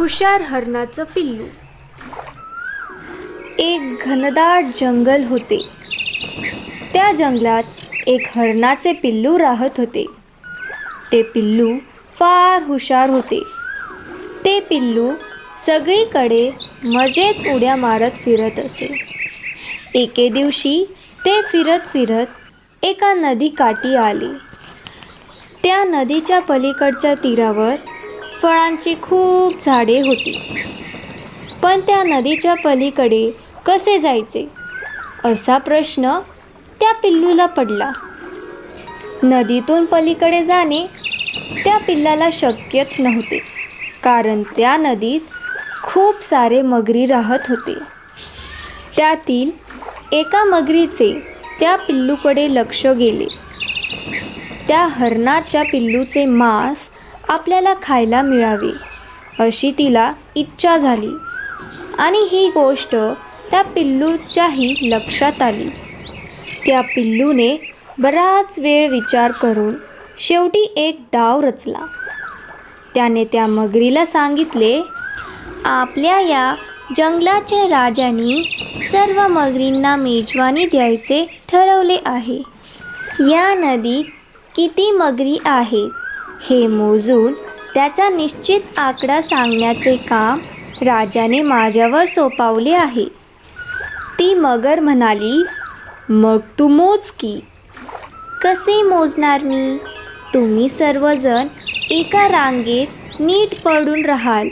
हुशार हरणाचं पिल्लू. एक घनदाट जंगल होते. त्या जंगलात एक हरणाचे पिल्लू राहत होते. ते पिल्लू फार हुशार होते. ते पिल्लू सगळीकडे मजेत उड्या मारत फिरत असे. एके दिवशी ते फिरत फिरत एका नदीकाठी आले. त्या नदीच्या पलीकडच्या तीरावर फळांची खूप झाडे होती. पण त्या नदीच्या पलीकडे कसे जायचे? असा प्रश्न त्या पिल्लूला पडला. नदीतून पलीकडे जाणे त्या पिल्लाला शक्यच नव्हते कारण त्या नदीत खूप सारे मगरी राहत होते. त्यातील एका मगरीचे त्या पिल्लूकडे लक्ष गेले. त्या हरणाच्या पिल्लूचे मांस आपल्याला खायला मिळावे अशी तिला इच्छा झाली. आणि ही गोष्ट त्या पिल्लूच्याही लक्षात आली. त्या पिल्लूने बराच वेळ विचार करून शेवटी एक डाव रचला. त्याने त्या मगरीला सांगितले आपल्या या जंगलाच्या राजांनी सर्व मगरींना मेजवानी द्यायचे ठरवले आहे. या नदीत किती मगरी आहेत? हे मोजून त्याचा निश्चित आकडा सांगण्याचे काम राजाने माझ्यावर सोपावले आहे. ती मगर म्हणाली मग तू मोज की. कसे मोजणार मी? तुम्ही सर्वजण एका रांगेत नीट पडून राहाल.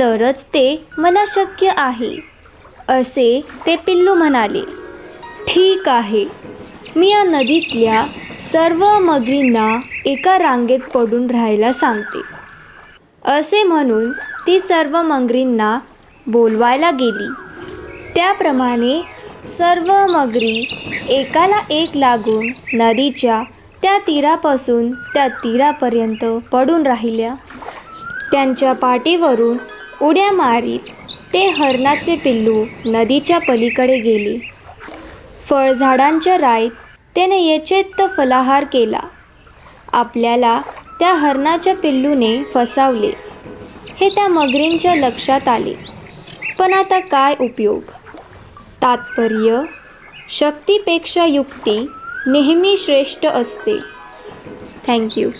तरच ते मला शक्य आहे. असे ते पिल्लू म्हणाले. ठीक आहे. मी या नदीतल्या सर्व मगरींना एका रांगेत पडून राहायला सांगते. असे म्हणून ती सर्व मगरींना बोलवायला गेली. त्याप्रमाणे सर्व मगरी एकाला एक लागून नदीच्या त्या तीरापासून त्या तीरापर्यंत पडून राहिल्या. त्यांच्या पाठीवरून उड्या मारीत ते हरणाचे पिल्लू नदीच्या पलीकडे गेले. फळझाडांच्या राईत त्याने यचेत फलाहार केला. आपल्याला त्या हरणाच्या पिल्लूने फसावले. हे त्या मगरींच्या लक्षात आले. पण आता काय उपयोग? तात्पर्य शक्तीपेक्षा युक्ती नेहमी श्रेष्ठ असते. थँक्यू